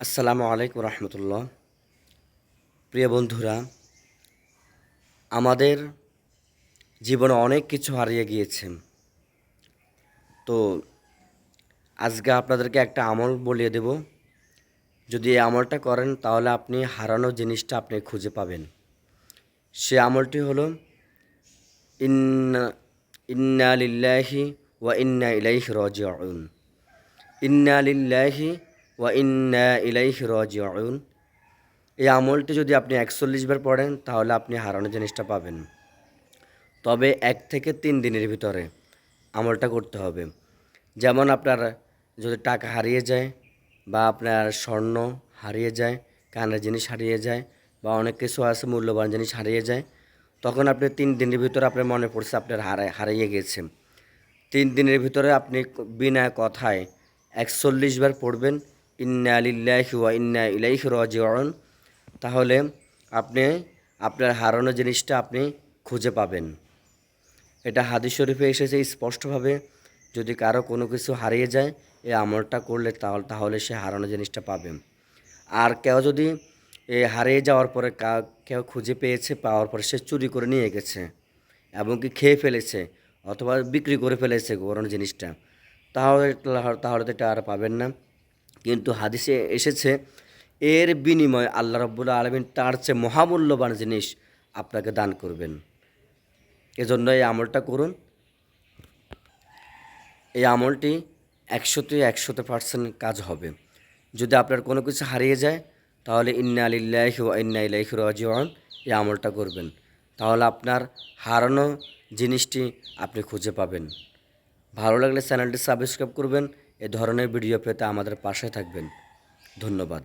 আসসালামু আলাইকুম রহমতুল্লাহ। প্রিয় বন্ধুরা, আমাদের জীবনে অনেক কিছু হারিয়ে গিয়েছে। তো আজকে আপনাদেরকে একটা আমল বলিয়ে দেব। যদি এই আমলটা করেন, তাহলে আপনি হারানো জিনিসটা আপনি খুঁজে পাবেন। সে আমলটি হলো, ইন্না ইন্না ওয়া ইন্না ইলাইহি রাজিউন। ইন্না লিল্লাহি ওয়া ইন্না ইলাইহি রাজিউন। এই আমলটি যদি আপনি একচল্লিশ বার পড়েন, তাহলে আপনি হারানো জিনিসটা পাবেন। তবে এক থেকে তিন দিনের ভিতরে আমলটা করতে হবে। যেমন আপনার যদি টাকা হারিয়ে যায় বা আপনার স্বর্ণ হারিয়ে যায়, কানের জিনিস হারিয়ে যায় বা অনেক কিছু আছে, মূল্যবান জিনিস হারিয়ে যায়, তখন আপনি তিন দিনের ভিতরে আপনার মনে পড়ছে আপনার হারায় হারিয়ে গেছে। তিন দিনের ভিতরে আপনি বিনা কথায় একচল্লিশ বার পড়বেন ইন্না লিল্লাহি ওয়া ইন্না ইলাইহি রাজিউন তাহলে আপনি আপনার হারানো জিনিসটা আপনি খুঁজে পাবেন। এটা হাদিস শরীফে এসেছে স্পষ্টভাবে, যদি কারও কোনো কিছু হারিয়ে যায়, এই আমলটা করলে তাহলে তাহলে সে হারানো জিনিসটা পাবে। আর কেউ যদি এ হারিয়ে যাওয়ার পরে কেউ খুঁজে পেয়েছে, পাওয়ার পরে সে চুরি করে নিয়ে গেছে, এবং কি খেয়ে ফেলেছে, অথবা বিক্রি করে ফেলেছে পুরনো জিনিসটা তাহলে তাহলে তো এটা আর পাবেন না। কিন্তু হাদিসে এসেছে, এর বিনিময়ে আল্লাহ রব্বুল্লা আলমিন তার চেয়ে মহামূল্যবান জিনিস আপনাকে দান করবেন। এজন্য এই আমলটা করুন। এই আমলটি একশোতে একশোতে পার্সেন্ট কাজ হবে। যদি আপনার কোনো কিছু হারিয়ে যায়, তাহলে ইন্না আলিল্লাহি ইন্না ইলাইহি রাজিউন, এই আমলটা করবেন। তাহলে আপনার হারানো জিনিসটি আপনি খুঁজে পাবেন। ভালো লাগলে চ্যানেলটি সাবস্ক্রাইব করবেন এ ধরনের ভিডিও পেতে আমাদের পাশে থাকবেন। ধন্যবাদ।